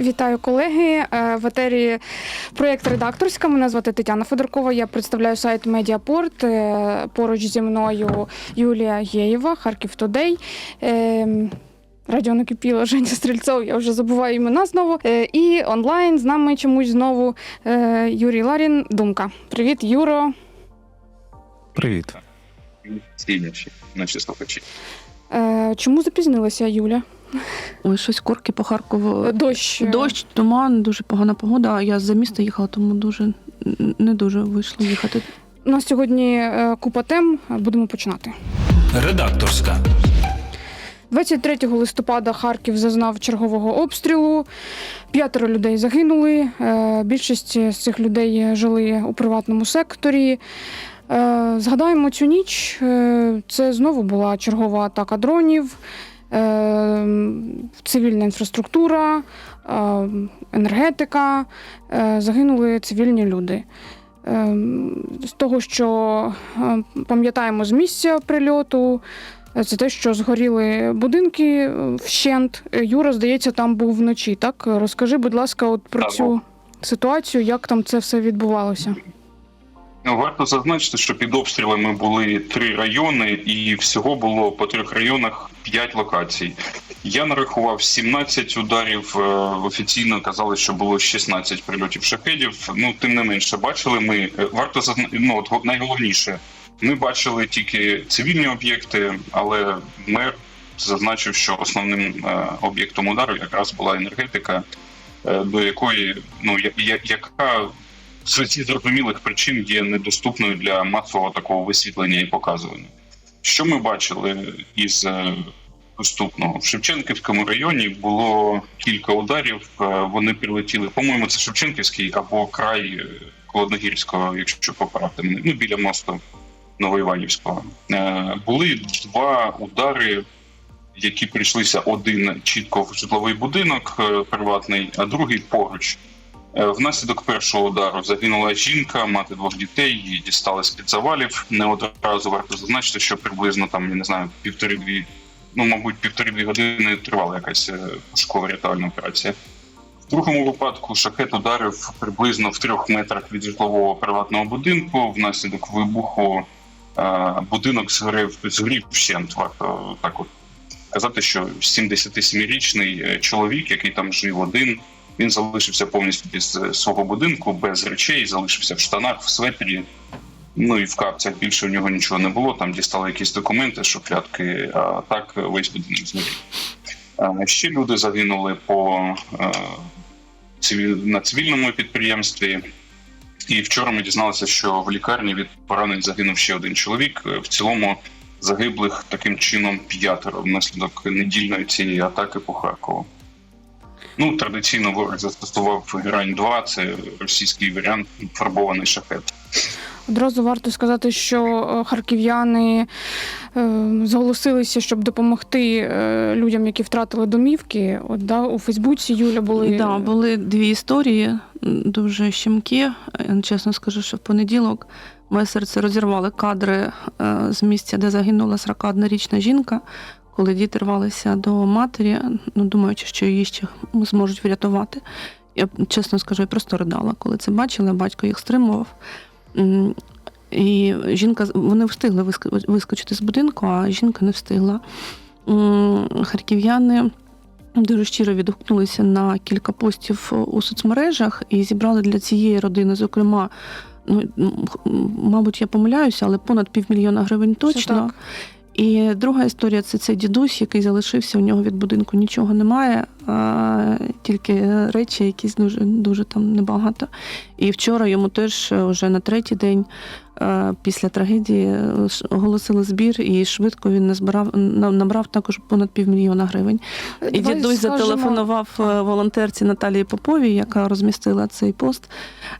Вітаю колеги. Е, В етері проєкт редакторська. Мене звати Тетяна Федоркова. Я представляю сайт Медіапорт. Е, Поруч зі мною Юлія Єєва, Харків Тодей. Е, Радіо накипіло Женя Стрільцов, я вже забуваю імена знову. І онлайн з нами чомусь знову Юрій Ларін. Думка. Привіт, Юро. Привіт. Сильніші наші слухачі. Чому запізнилася Юля? Ой, щось корки по Харкову. Дощ. Дощ, туман, дуже погана погода. Я за міста їхала, тому дуже не дуже вийшло їхати. У нас сьогодні е, купа тем. Будемо починати. Редакторська. 23 листопада Харків зазнав чергового обстрілу. П'ятеро людей загинули. Е, Більшість з цих людей жили у приватному секторі. Е, Згадаємо цю ніч. Це знову була чергова атака дронів, цивільна інфраструктура, е, енергетика. Е, Загинули цивільні люди. Е, З того, що пам'ятаємо з місця прильоту, це те, що згоріли будинки е, вщент. Юра, здається, там був вночі. Так розкажи, будь ласка, от про цю ситуацію, як там це все відбувалося. Варто зазначити, що під обстрілами були три райони, і всього було по трьох районах п'ять локацій. Я нарахував 17 ударів. е, Офіційно казали, що було 16 прильотів шахедів. Ну тим не менше, бачили ми. е, Варто ну, от найголовніше. Ми бачили тільки цивільні об'єкти, але мер зазначив, що основним е, об'єктом удару якраз була енергетика, до якої ну я, я- яка з зрозумілих причин є недоступною для масового такого висвітлення і показування. Що ми бачили із е, доступного в Шевченківському районі було кілька ударів. е, Вони прилетіли, по-моєму, це Шевченківський або край е, Холодногірського, якщо поправити мене, ну біля мосту Новоіванівського. Були два удари. Які прийшлися один чітко в житловий будинок приватний, а другий поруч. Е, Внаслідок першого удару загинула жінка, мати двох дітей, її дістали з під завалів. Не одразу варто зазначити, що приблизно там, я не знаю, півтори-дві, ну, мабуть, півтори-дві години тривала якась е, пошукова рятувальна операція. В другому випадку шахет ударив приблизно в трьох метрах від житлового приватного будинку. Внаслідок вибуху е, будинок згорів, згорів вщент. Варто так от казати, що 77-річний е, чоловік, який там жив один, він залишився повністю без е, свого будинку, без речей, залишився в штанах, в светрі. Ну і в капцях більше в нього нічого не було. Там дістали якісь документи, шуфлядки, а так весь будинок згорів. Е, Ще люди загинули по е, на цивільному підприємстві. І вчора ми дізналися, що в лікарні від поранень загинув ще один чоловік. Е, В цілому загиблих таким чином п'ятеро внаслідок недільної цієї атаки по Харкову. Ну, традиційно ворог застосував герань 2 це російський варіант фарбований шахет. Одразу варто сказати, що е, харків'яни е, зголосилися, щоб допомогти е, людям, які втратили домівки. От да, у Фейсбуці Юля були Да, були дві історії, дуже щемкі. Я Чесно скажу, що в понеділок моє серце розірвали кадри е, з місця, де загинула 41-річна жінка, коли діти рвалися до матері, ну думаючи, що її ще зможуть врятувати. Я чесно скажу, я просто ридала, коли це бачила, батько їх стримував. І жінка вони встигли виск- вискочити з будинку, а жінка не встигла. Харків'яни дуже щиро відгукнулися на кілька постів у соцмережах і зібрали для цієї родини, зокрема. Ну, мабуть, я помиляюся, але понад півмільйона гривень точно. І друга історія це цей дідусь, який залишився. У нього від будинку нічого немає, а, тільки речі, якісь дуже дуже там небагато. І вчора йому теж е, вже на третій день після трагедії е, оголосили збір, і швидко він назбирав набрав також понад півмільйона гривень. І дідусь скажемо- зателефонував е, волонтерці Наталії Поповій, яка розмістила цей пост.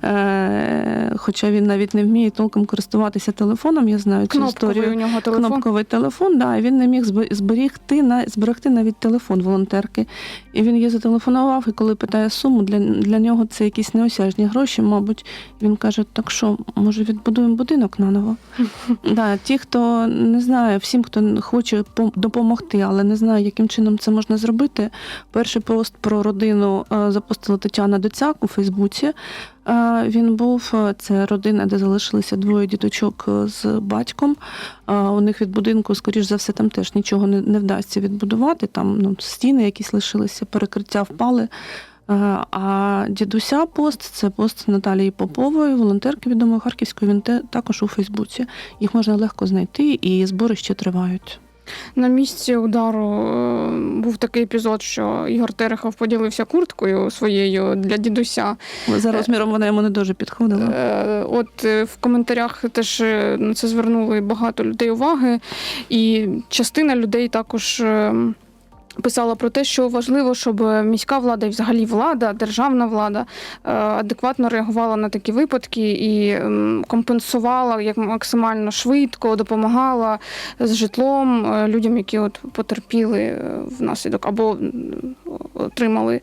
Е, Хоча він навіть не вміє толком користуватися телефоном, я знаю цю Кнопковий історію у нього телефон. кнопковий телефон, да, і він не міг зберігти на зберегти навіть телефон волонтерки. І він їй зателефонував, і коли питає суму, для, для нього це якісь неосяжні гроші, мабуть. Він каже: так що, може, відбудуємо будинок? Будинок наново. Да, ті, хто не знає, всім, хто хоче допомогти, але не знає, яким чином це можна зробити. Перший пост про родину е, запостила Тетяна Доцяк у Фейсбуці. Е, Він був е, це родина, де залишилися двоє діточок з батьком. У них від будинку, скоріш за все, там теж нічого не, не вдасться відбудувати. Там ну, стіни якісь лишилися, перекриття впали. Е, А дідуся пост це пост Наталії Попової, волонтерки відомої Харківської. Він також у Фейсбуці. Їх можна легко знайти, і збори ще тривають. На місці удару е, був такий епізод, що Ігор Терехов поділився курткою своєю для дідуся. За розміром вона йому не дуже підходила. Е, От в коментарях теж на це звернули багато людей уваги, і частина людей також. Писала про те, що важливо, щоб міська влада і взагалі влада, державна влада е, адекватно реагувала на такі випадки і компенсувала як максимально швидко, допомагала з житлом е, людям, які от потерпіли е, внаслідок або отримали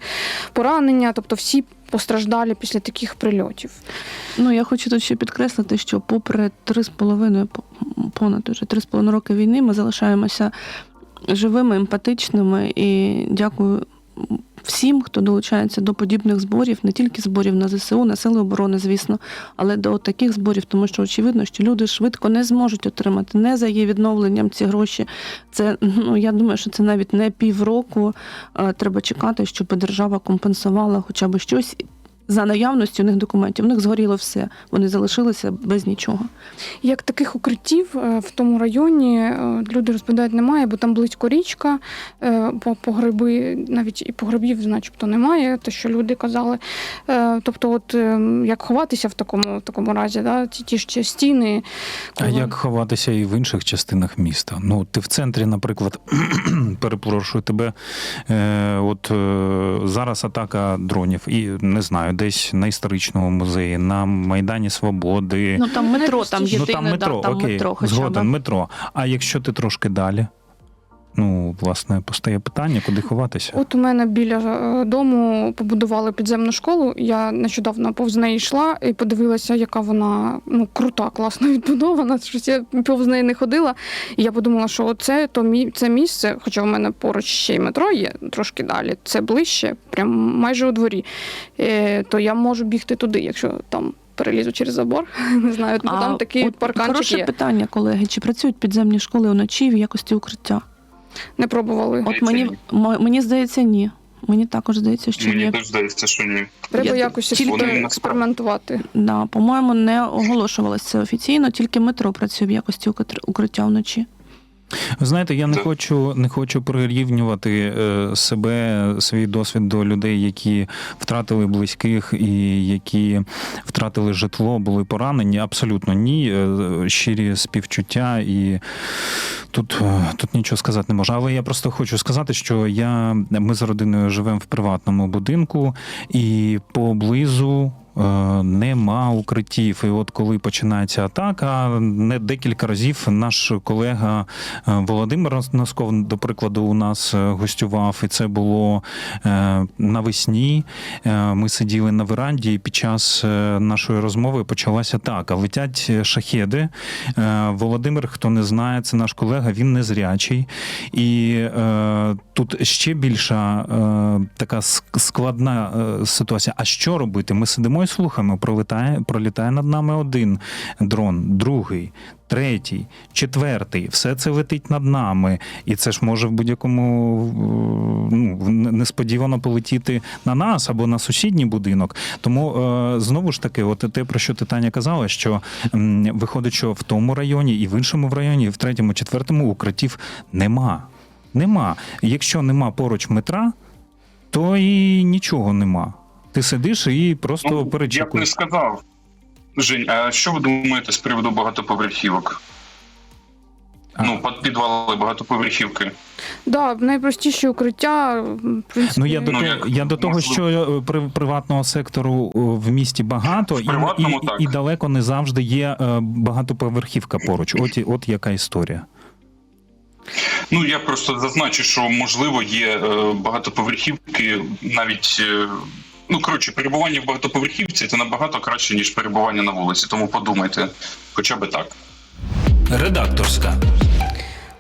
поранення, тобто всі постраждалі після таких прильотів. Ну я хочу тут ще підкреслити, що попри три з половиною по- понад уже три з половиною роки війни, ми залишаємося живими, емпатичними і дякую. Всім, хто долучається до подібних зборів, не тільки зборів на ЗСУ, на сили оборони, звісно, але до таких зборів, тому що очевидно, що люди швидко не зможуть отримати не за її відновленням ці гроші. Це ну я думаю, що це навіть не півроку. е, Треба чекати, щоб держава компенсувала хоча б щось за наявності у них документів. У них згоріло все. Вони залишилися без нічого. Як таких укриттів е, в тому районі е, люди розповідають, немає, бо там близько річка, е, по погреби, навіть і погребів, начебто, немає, те, що люди казали. Тобто, от як ховатися в такому, в такому разі, да? ті, ті ж стіни. А як ховатися і в інших частинах міста? Ну, ти в центрі, наприклад, перепрошую тебе. Е, от е, зараз атака дронів, і не знаю, десь на історичному музеї, на Майдані Свободи. Ну там метро, там ну там метро, да, там окей, метро хоча згоден, б. метро. А якщо ти трошки далі? Ну, власне, постає питання, куди ховатися. От у мене біля е, дому побудували підземну школу. Я нещодавно повз неї йшла і подивилася, яка вона ну крута, класно відбудована. Щось я повз неї не ходила. І я подумала, що це то мі... це місце, хоча в мене поруч ще й метро є, трошки далі. Це ближче, прям майже у дворі. Е, то я можу бігти туди, якщо там. Перелізу через забор, не знаю, бо там такий от парканчик хороше питання, колеги. Чи працюють підземні школи вночі в якості укриття? Не пробували. От мені м- мені здається, ні. Мені також здається, що Мені ні. теж здається, що ні. Треба я якось тільки- експерим- експериментувати. Да, по-моєму, не оголошувалося це офіційно, тільки метро працює в якості укр- укриття вночі. Ви знаєте, я не Так. хочу не хочу прирівнювати е, себе, свій досвід до людей, які втратили близьких і які втратили житло, були поранені. Абсолютно ні. Е, Щирі співчуття і тут, е, тут нічого сказати не можу. Але я просто хочу сказати, що я ми з родиною живемо в приватному будинку і поблизу. Е, Нема укриттів, і от коли починається атака, не декілька разів наш колега Е, Володимир Носков, до прикладу, у нас е, гостював, і це було навесні. Ми сиділи на веранді, і під час нашої розмови почалася атака. Летять шахеди. Володимир, хто не знає, це наш колега, він незрячий. І е, тут ще більша е, така складна ситуація. А що робити? Ми сидимо і слухаємо, пролітає, пролітає над нами один дрон, другий третій, четвертий, все це летить над нами, і це ж може в будь-якому ну, несподівано полетіти на нас або на сусідній будинок. Тому е, знову ж таки, от те, про що ти Таня казала, що виходить, що в тому районі, і в іншому районі, і в третьому, четвертому укриттів нема. Нема. Якщо нема поруч метра, то і нічого нема. Ти сидиш і просто Ну, я б не сказав. Жень, а що ви думаєте з приводу багатоповерхівок? А. Ну, під- підвали багатоповерхівки. Да, найпростіші укриття. В принципі, Ну я до Ну, того, як я до того, що е, при- приватного сектору е, в місті багато, В і, приватному і, так. і далеко не завжди є е, багатоповерхівка поруч. От, і- от яка історія. Ну, я просто зазначу, що можливо є е, багатоповерхівки навіть е, Ну коротше, перебування в багатоповерхівці це набагато краще ніж перебування на вулиці. Тому подумайте, хоча б так. Редакторська.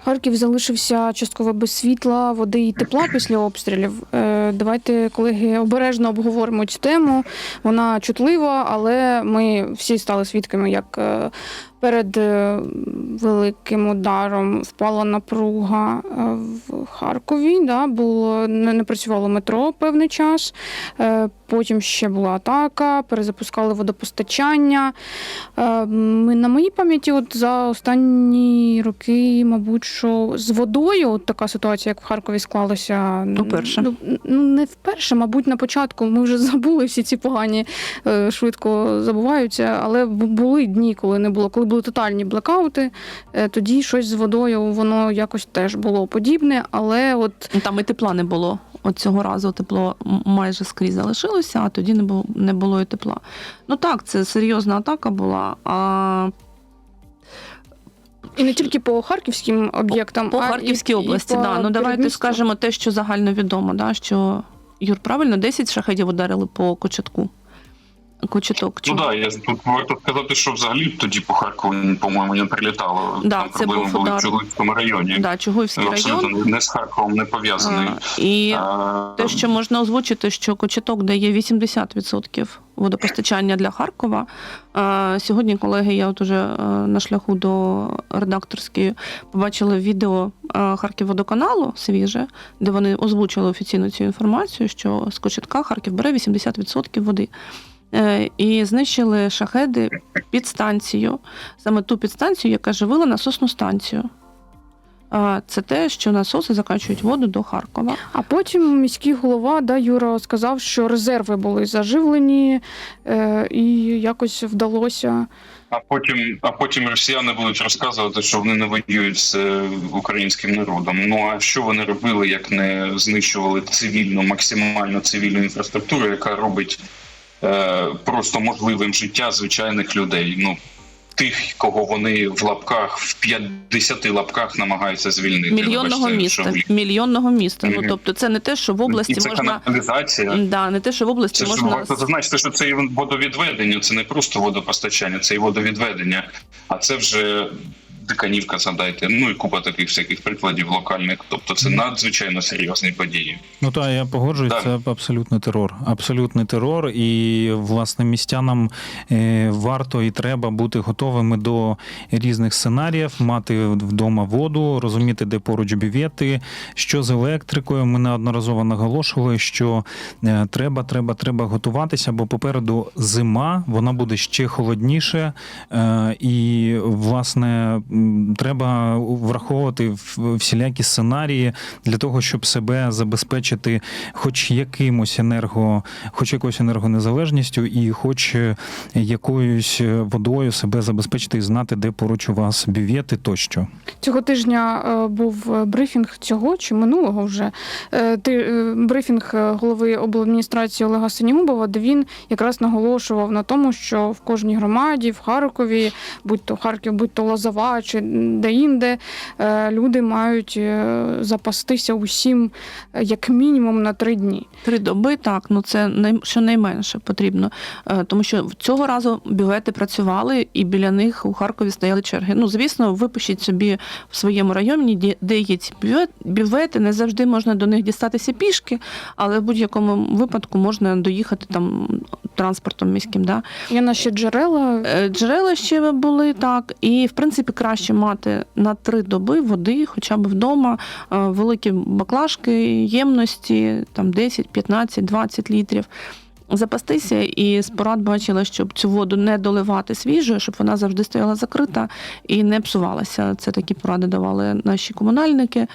Харків залишився частково без світла, води і тепла після обстрілів. Е, Давайте, колеги, обережно обговоримо цю тему. Вона чутлива, але ми всі стали свідками, як е, перед е, великим ударом впала напруга в Харкові. Да, було не, не працювало метро певний час. Потім ще була атака, перезапускали водопостачання. Е, Ми на моїй пам'яті, от за останні роки, мабуть, що з водою от така ситуація, як в Харкові склалася. Уперше. Ну, ну не вперше, мабуть, на початку. Ми вже забули всі ці погані е, швидко забуваються. Але були дні, коли не було, коли були тотальні блекаути. е, Тоді щось з водою воно якось теж було подібне. Але от Ну, Там і тепла не було. От цього разу тепло майже скрізь залишилося, а тоді не було, не було і тепла. Ну так, це серйозна атака була. А і не тільки по харківським об'єктам, по а і- Харківській і області, по да. ну давайте скажемо те, що загальновідомо, да, що Юр, правильно, 10 шахедів ударили по Кочетку. Кочеток. Ну чого? да, я тут варто сказати, що взагалі тоді по Харкову, по-моєму, не прилітало. Да, Там це проблеми був були удар. в Чугуївському районі. Да, Чугуївський Абсолютно район. не з Харковом не пов'язаний. А, і А, те, що можна озвучити, що Кочеток дає 80% водопостачання для Харкова. А, Сьогодні, колеги, я от уже е, на шляху до редакторської побачила відео е, Харківводоканалу свіже, де вони озвучили офіційно цю інформацію, що з Кочетка Харків бере 80% води. Е, І знищили шахеди підстанцію, саме ту підстанцію, яка живила насосну станцію. Це те, що насоси закачують воду до Харкова. А потім міський голова да, Юра сказав, що резерви були заживлені, е, і якось вдалося. А потім, а потім росіяни будуть розказувати, що вони не воюють з е, українським народом. Ну а що вони робили, як не знищували цивільну, максимально цивільну інфраструктуру, яка робить е, просто можливим життя звичайних людей? Ну тих, кого вони в лапках в 50 лапках намагаються звільнити. мільйонного Вибачте, міста. що. Мільйонного міста. Ну тобто, це не те, що в області І це можна каналізація. да, не те, що в області Це можна варто зазначити, що це і водовідведення, це не просто водопостачання, це і водовідведення. А це вже диканівка задайте. Ну і купа таких всяких прикладів локальних. Тобто це надзвичайно серйозні події. Ну так, я погоджуюсь, Так. це абсолютний терор. Абсолютний терор. І власне містянам е, варто і треба бути готовими до різних сценаріїв, мати вдома воду, розуміти, де поруч бювети, що з електрикою. Ми неодноразово наголошували, що е, треба, треба, треба готуватися, бо попереду зима, вона буде ще холодніше, е, і власне треба враховувати всілякі сценарії для того, щоб себе забезпечити хоч якимось енерго, хоч якоюсь енергонезалежністю, і хоч е, якоюсь е, водою себе забезпечити і знати, де поруч у вас бювети тощо. Цього тижня е, був брифінг цього чи минулого вже ти, брифінг голови обладміністрації Олега Синімубова, де він якраз наголошував на тому, що в кожній громаді, в Харкові, будь то Харків, будь то Лозова чи де-інде, е, люди мають е, запастися усім е, як мінімум на три дні. три доби. Так, ну це щонайменше потрібно. Тому що цього разу бювети працювали, і біля них у Харкові стояли черги. Ну, звісно, випишіть собі в своєму районі, де- є ці бювет- бювети. Не завжди можна до них дістатися пішки, але в будь-якому випадку можна доїхати там транспортом міським. Да? Є наші джерела. Е, Джерела ще були так, і в принципі краще мати на три доби води, хоча б вдома, е, великі баклажки, ємності, там 10, 15, 20 літрів. Запастися і з порад бачила, щоб цю воду не доливати свіжою, щоб вона завжди стояла закрита і не псувалася. Це такі поради давали наші комунальники.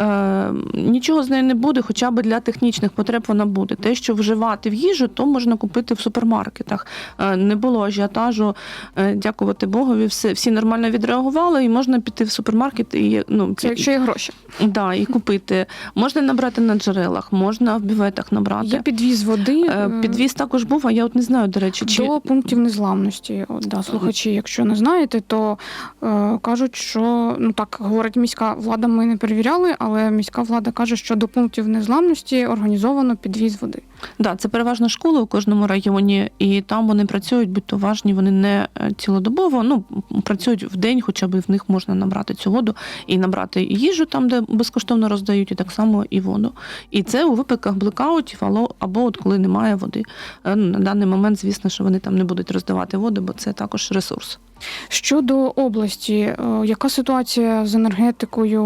Е, нічого з нею не буде, хоча б для технічних потреб вона буде. Те, що вживати в їжу, то можна купити в супермаркетах. Е, не було ажіотажу, е, дякувати Богові, все, всі нормально відреагували, і можна піти в супермаркет і ну, Це якщо є гроші. да, і купити. Можна набрати на джерелах, можна в бюветах набрати. Є підвіз води. Е, е, Підвіз також був, а я от не знаю, до речі, чи До пунктів незламності. От, да, слухачі, якщо не знаєте, то е, кажуть, що ну так говорить міська влада, ми не перевіряли, але міська влада каже, що до пунктів незламності організовано підвіз води. Да, це переважно школи у кожному районі, і там вони працюють, будьте уважні, вони не е, цілодобово, ну працюють в день, хоча б в них можна набрати цю воду і набрати їжу там, де безкоштовно роздають, і так само і воду. І це у випадках блекаутів, або, або от коли немає води. Е, ну, На даний момент, звісно, що вони там не будуть роздавати воду, бо це також ресурс. Щодо області, е, яка ситуація з енергетикою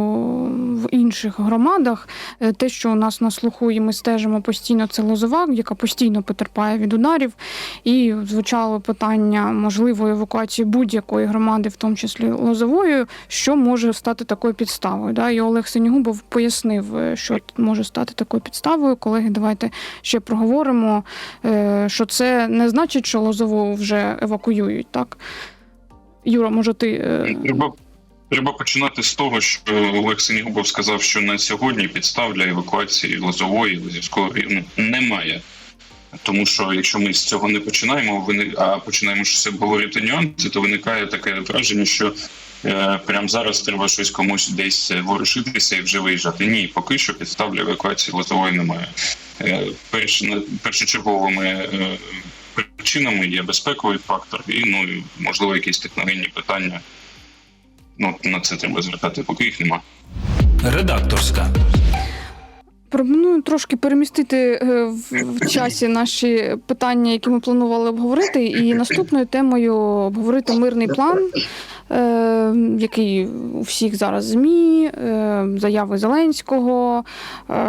в інших громадах? Е, Те, що у нас на слуху, і ми стежимо постійно, це Лозова, яка постійно потерпає від ударів. І звучало питання можливої евакуації будь-якої громади, в тому числі Лозової, що може стати такою підставою. Да? І Олег Синігубов пояснив, е, що може стати такою підставою. Колеги, давайте ще проговоримо, що це не значить, що Лозову вже евакуюють. Так? Юра, може, ти. е, Треба, треба починати з того, що Олег Синігубов сказав, що на сьогодні підстав для евакуації Лозової Лозівського району немає. Тому що якщо ми з цього не починаємо, а починаємо щось обговорювати нюанси, то виникає таке враження, що е, прямо зараз треба щось комусь десь ворушитися і вже виїжджати. Ні, поки що підстав для евакуації Лозової немає. Е, перш, першочерговими е, причинами є безпековий фактор і ну і, можливо якісь техногенні питання. Ну на це треба звертати, поки їх нема. Редакторська. Пропоную трошки перемістити е, в, часі наші питання, які ми планували обговорити, і наступною темою обговорити мирний план, е, який у всіх зараз змі, е, заяви Зеленського,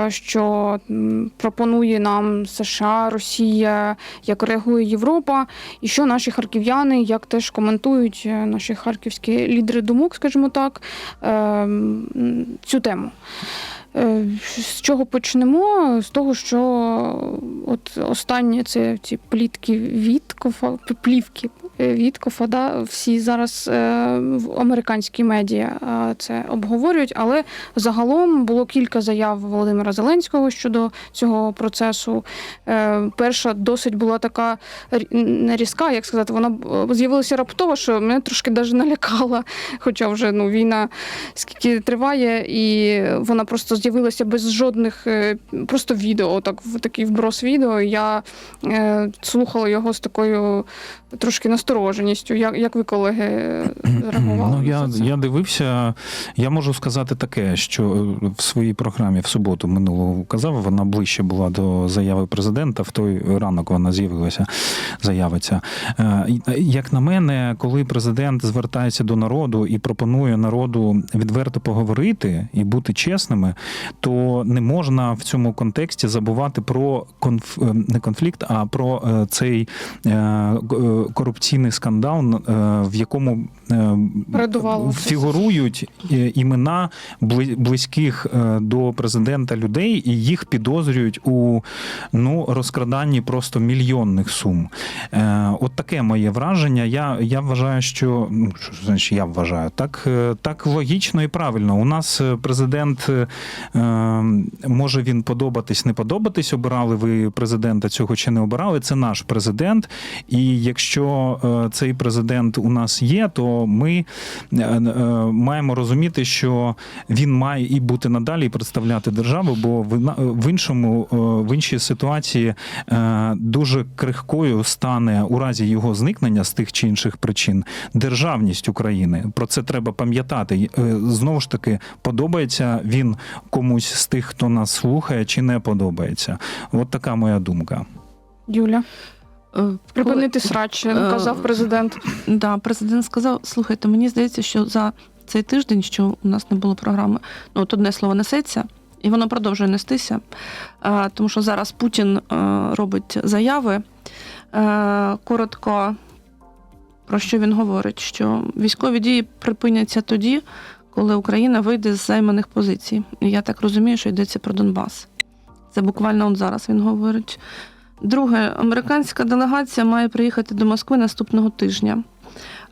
що пропонує нам США, Росія, як реагує Європа, і що наші харків'яни, як теж коментують наші харківські лідери думок, скажімо так, цю тему. Е, З чого почнемо? З того, що от останнє це ці плітки від кофа, плівки е, Віткофа, да, всі зараз е, в американські медіа е, це обговорюють, але загалом було кілька заяв Володимира Зеленського щодо цього процесу. Перша досить була така не різка, як сказати, вона з'явилася раптово, що мене трошки навіть налякала, хоча вже ну, війна скільки триває, і вона просто з'явилася без жодних просто відео, так такий вброс відео. Я слухала його з такою трошки настороженістю. Як, як ви, колеги, реагували? Ну, я, я дивився, я можу сказати таке, що е, в своїй програмі в суботу минулого казав, вона ближче була до заяви президента. В той ранок вона з'явилася, заявиться. Е, е, Як на мене, коли президент звертається до народу і пропонує народу відверто поговорити і бути чесними, то не можна в цьому контексті забувати про конф... не конфлікт, а про цей корупційний скандал, е, в якому е, фігурують е, імена близьких до президента людей, і їх підозрюють у ну розкраданні просто мільйонних сум. От таке моє враження. Я, я вважаю, що ну що значить, я вважаю, так, так логічно і правильно. У нас президент може він подобатись, не подобатись. Обирали ви президента цього чи не обирали. Це наш президент. І якщо е, цей президент у нас є, то ми е, е, маємо розуміти, що він має і бути надалі і представляти державу, бо в іншому в іншій ситуації дуже крихкою стане у разі його зникнення з тих чи інших причин державність України. Про це треба пам'ятати. Знову ж таки, подобається він комусь з тих, хто нас слухає, чи не подобається. От така моя думка. Юля, припинити срач, Е, казав президент. Да, президент сказав: слухайте, мені здається, що за цей тиждень, що у нас не було програми, ну от одне слово несеться, і воно продовжує нестися. Е, Тому що зараз Путін е, робить заяви. Е, Коротко про що він говорить, що військові дії припиняться тоді, коли Україна вийде з займаних позицій. І я так розумію, що йдеться про Донбас. Це буквально от зараз він говорить. Друге, американська делегація має приїхати до Москви наступного тижня.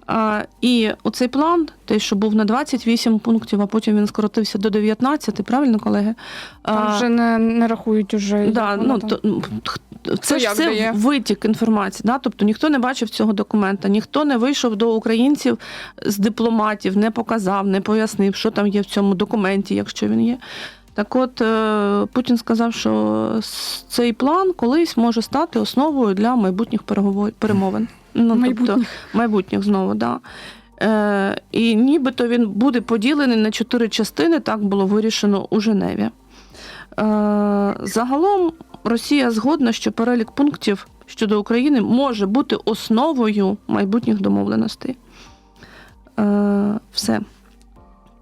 А, і оцей план, той, що був на 28 пунктів, а потім він скоротився до 19, правильно, колеги? Там вже не, не рахують уже. Да, ну, то, це ж як все дає. витік інформації. Да? Тобто ніхто не бачив цього документа, ніхто не вийшов до українців з дипломатів, не показав, не пояснив, що там є в цьому документі, якщо він є. Так от е, Путін сказав, що цей план колись може стати основою для майбутніх перемовин. Ну, тобто, Майбутніх. майбутніх знову, да. Е, і нібито він буде поділений на чотири частини, так було вирішено у Женеві. Е, загалом Росія згодна, що перелік пунктів щодо України може бути основою майбутніх домовленостей. Е, все.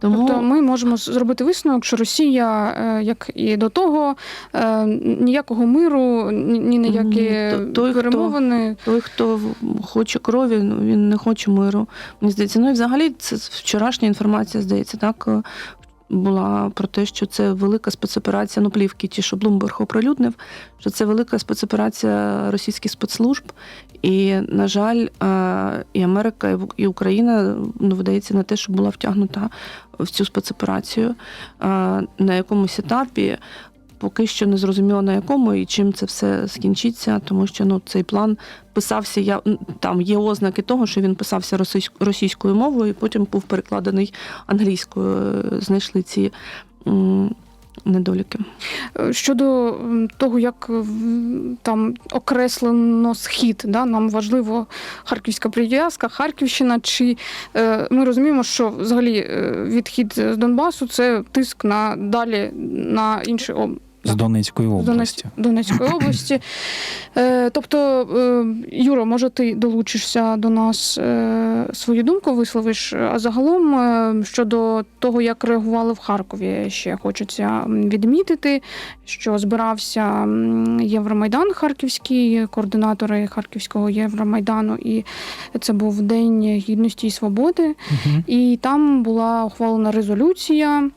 Тому Тобто ми можемо зробити висновок, що Росія, е, як і до того, е, ніякого миру, ні на які той, перемовини. хто- той, хто хоче крові, він не хоче миру. Мені здається. Ну і взагалі це вчорашня інформація, здається, так була про те, що це велика спецоперація, ну плівки, ті, що Блумберг оприлюднив, що це велика спецоперація російських спецслужб. І, на жаль, е, і Америка, і Україна ну, видається на те, що була втягнута в цю спецоперацію е, на якомусь етапі. Поки що не зрозуміло на якому і чим це все скінчиться, тому що ну цей план писався. Я там є ознаки того, що він писався російсь- російською мовою, і потім був перекладений англійською. Е, Знайшли ці недоліки. Е, Щодо того, як там окреслено схід, да, нам важливо харківська прив'язка, Харківщина. Чи е, ми розуміємо, що взагалі е, відхід з Донбасу це тиск на далі на інші об... з Донецької області. Донець- Донецької області. Е, тобто, е, Юро, може, ти долучишся до нас е, свою думку висловиш. А загалом е, щодо того, як реагували в Харкові, ще хочеться відмітити, що збирався Євромайдан Харківський, координатори Харківського Євромайдану, і це був День гідності і свободи. Мгм. І там була ухвалена резолюція,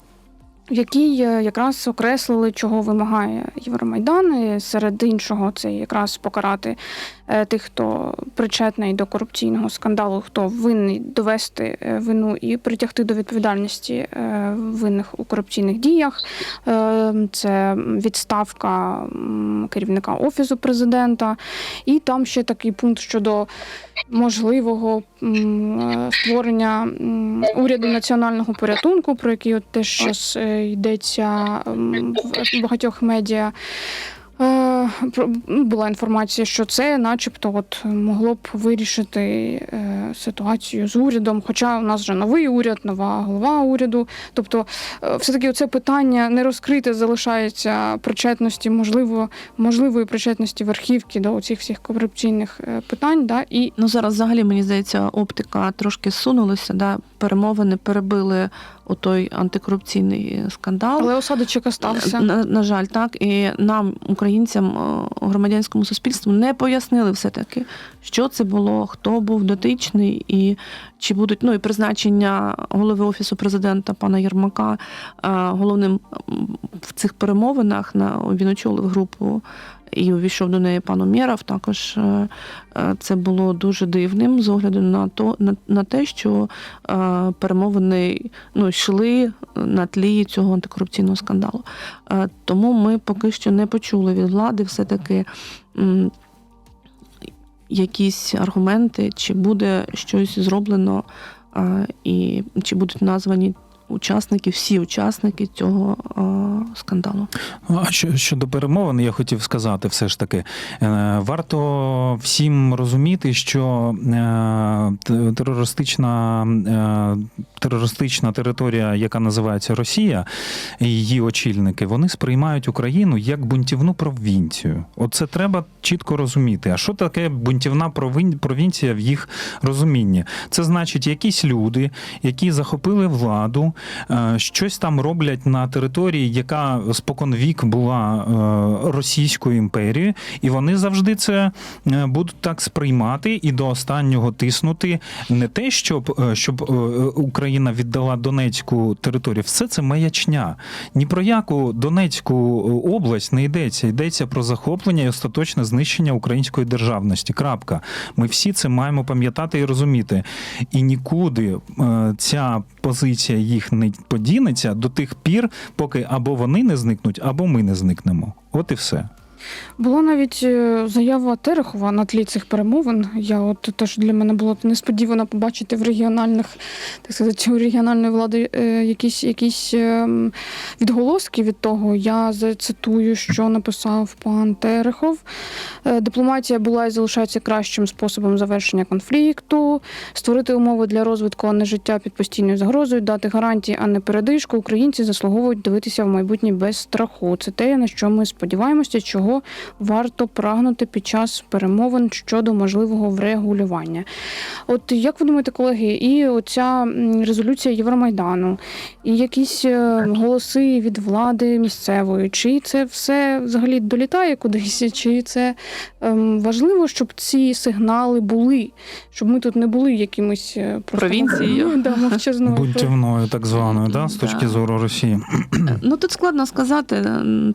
в якій е, якраз окреслили, чого вимагає Євромайдан. Серед іншого, це якраз покарати тих, хто причетний до корупційного скандалу, хто винний довести е, вину і притягти до відповідальності е, винних у корупційних діях. Е, Це відставка керівника офісу президента. І там ще такий пункт щодо можливого е, створення уряду національного порятунку, про який от теж зараз йдеться в багатьох медіа. Е, ну, Була інформація, що це, начебто, от могло б вирішити е, ситуацію з урядом. Хоча у нас вже новий уряд, нова голова уряду. Тобто, е, все-таки це питання не розкрите залишається причетності, можливо, можливої причетності верхівки до цих всіх корупційних питань. Да, і Ну зараз взагалі мені здається, оптика трошки зсунулася. Да? Перемовини перебили отой антикорупційний скандал. але осадочок остався. На, на жаль, так. І нам, українцям, е, громадянському суспільству, не пояснили все-таки, що це було, хто був дотичний, і чи будуть ну і призначення голови офісу президента пана Єрмака е, головним в цих перемовинах. На він очолив групу. І увійшов до неї пан Умєров. Також е, е, це було дуже дивним з огляду на то на, на те, що е, перемовини ну, йшли на тлі цього антикорупційного скандалу. Тому ми поки що не почули від влади все-таки якісь аргументи, чи буде щось зроблено, і чи будуть названі учасники, всі учасники цього е, скандалу. А що- щодо перемовин, я хотів сказати, все ж таки, е, варто всім розуміти, що е, терористична, терористична територія, яка називається Росія, і її очільники, вони сприймають Україну як бунтівну провінцію. Оце треба чітко розуміти. А що таке бунтівна провін- провінція в їх розумінні? Це значить, якісь люди, які захопили владу, щось там роблять на території, яка споконвік була е, Російською імперією, і вони завжди це е, будуть так сприймати і до останнього тиснути не те, щоб, е, щоб е, Україна віддала Донецьку територію. Все це маячня. Ні про яку Донецьку е, область не йдеться. Йдеться про захоплення і остаточне знищення української державності. Крапка. Ми всі це маємо пам'ятати і розуміти. І нікуди е, ця позиція їх не подінеться до тих пір, поки або вони не зникнуть, або ми не зникнемо. От і все. Була навіть е, заява Терехова на тлі цих перемовин. Я от теж для мене було несподівано побачити в регіональних, так сказати, у регіональної влади е, якісь, якісь ем, відголоски від того. Я зацитую, що написав пан Терехов. Е, Дипломатія була і залишається кращим способом завершення конфлікту, створити умови для розвитку, а не життя під постійною загрозою, дати гарантії, а не передишку. Українці заслуговують дивитися в майбутнє без страху. Це те, на що ми сподіваємося, чого варто прагнути під час перемовин щодо можливого врегулювання. От як ви думаєте, колеги, і оця резолюція Євромайдану, і якісь е, голоси від влади місцевої, чи це все взагалі долітає кудись, чи це ем, важливо, щоб ці сигнали були, щоб ми тут не були якимось е, Провінцією. Да, мовчазною. Бунтівною, так званою, да, з Да. точки зору Росії. Ну тут складно сказати.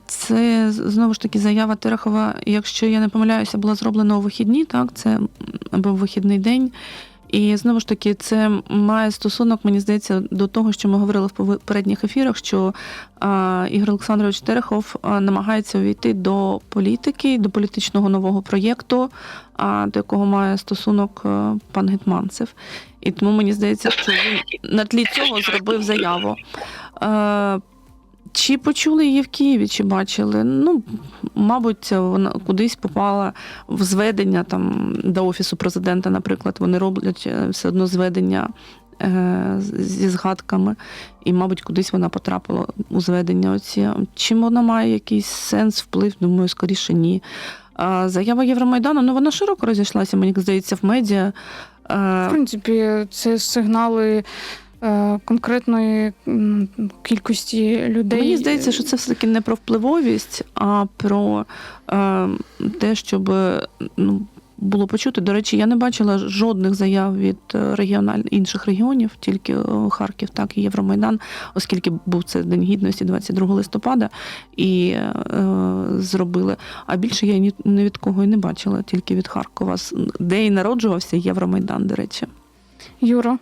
Це знову ж таки заява Терехова. Якщо я не помиляюся, була зроблена у вихідні, так це був вихідний день. І знову ж таки, це має стосунок, мені здається, до того, що ми говорили в попередніх ефірах, що Ігор Олександрович Терехов намагається увійти до політики, до політичного нового проєкту, до якого має стосунок а, пан Гетманцев. І тому мені здається, що він на тлі цього зробив заяву. Чи почули її в Києві, чи бачили? Ну, мабуть, вона кудись попала в зведення там до офісу президента, наприклад, вони роблять е, все одно зведення е, зі згадками, і, мабуть, кудись вона потрапила у зведення. Оці. Чим вона має якийсь сенс, вплив? Думаю, скоріше ні. А заява Євромайдану, ну вона широко розійшлася, мені здається, в медіа. В Е, принципі, це сигнали конкретної кількості людей. Мені здається, що це все-таки не про впливовість, а про е, те, щоб ну, було почути. До речі, я не бачила жодних заяв від е, регіональ... інших регіонів, тільки е, Харків, так і Євромайдан, оскільки був це День гідності 22 листопада, і е, зробили. А більше я ні, ні від кого і не бачила, тільки від Харкова, де і народжувався Євромайдан, до речі. Юра.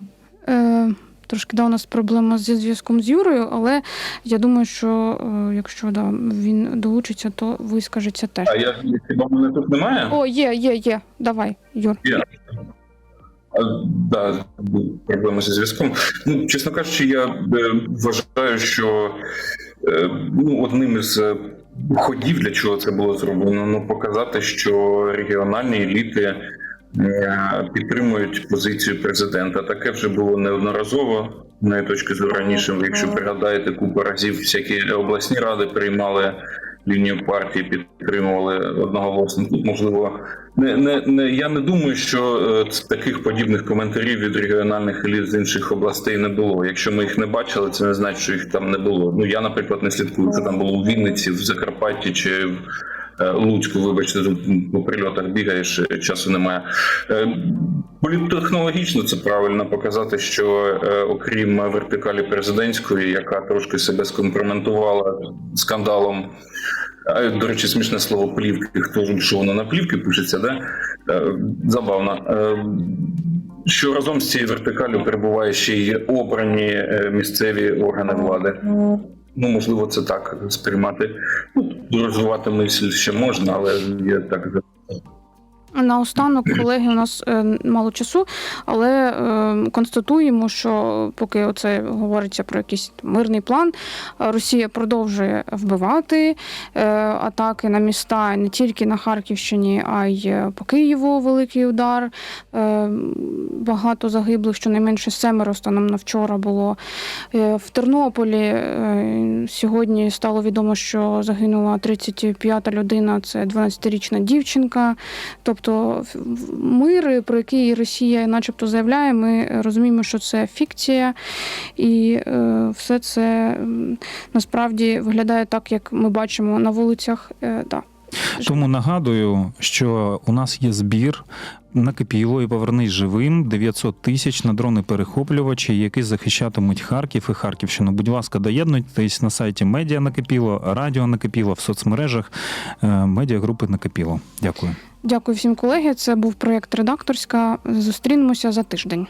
Е, Трошки да, у нас проблема зі зв'язком з Юрою, але я думаю, що е, якщо да, він долучиться, то вискажеться теж. А я хіба мене тут немає? О, є, є, є. Давай, Юр. А, да, проблеми зі зв'язком. Ну, чесно кажучи, я е, вважаю, що е, ну, одним із ходів, для чого це було зроблено, ну показати, що регіональні еліти підтримують позицію президента. Таке вже було неодноразово. моєї точки зору раніше, якщо пригадаєте, купу разів всякі обласні ради приймали лінію партії, підтримували одноголосно. Тут можливо не, не, не я не думаю, що е, таких подібних коментарів від регіональних еліт з інших областей не було. Якщо ми їх не бачили, це не значить, що їх там не було. Ну я, наприклад, не слідкую, що там було у Вінниці, в Закарпатті чи в е, Луцьку. Вибачте, по прильотах бігаєш, е, часу немає. Е, Політтехнологічно це правильно показати, що е, окрім вертикалі президентської, яка трошки себе скомпроментувала скандалом. А, До речі, смішне слово плівки. Хто що воно на плівки пишеться, да? Е, Забавно. Е, Що разом з цією вертикалю перебуває ще й обрані е, місцеві органи влади. Ну, можливо, це так сприймати. Ну, розвивати мисль ще можна, але я так Наостанок, колеги, у нас е, мало часу, але е, констатуємо, що поки оце говориться про якийсь мирний план, е, Росія продовжує вбивати е, атаки на міста не тільки на Харківщині, а й по Києву великий удар. Е, багато загиблих, щонайменше семеро станом на вчора було. Е, в Тернополі е, сьогодні стало відомо, що загинула 35-та людина, це 12-річна дівчинка. Тобто в- мир, про який Росія начебто заявляє, ми розуміємо, що це фікція, і е, все це насправді виглядає так, як ми бачимо на вулицях. Е, да. Тому нагадую, що у нас є збір накипіло і повернись живим 900 тисяч на дрони перехоплювачі, які захищатимуть Харків і Харківщину. Будь ласка, доєднуйтесь на сайті Медіа Накипіло, Радіо Накипіло в соцмережах е, медіагрупи Накипіло. Дякую. Дякую всім колеги. Це був проєкт редакторська. Зустрінемося за тиждень.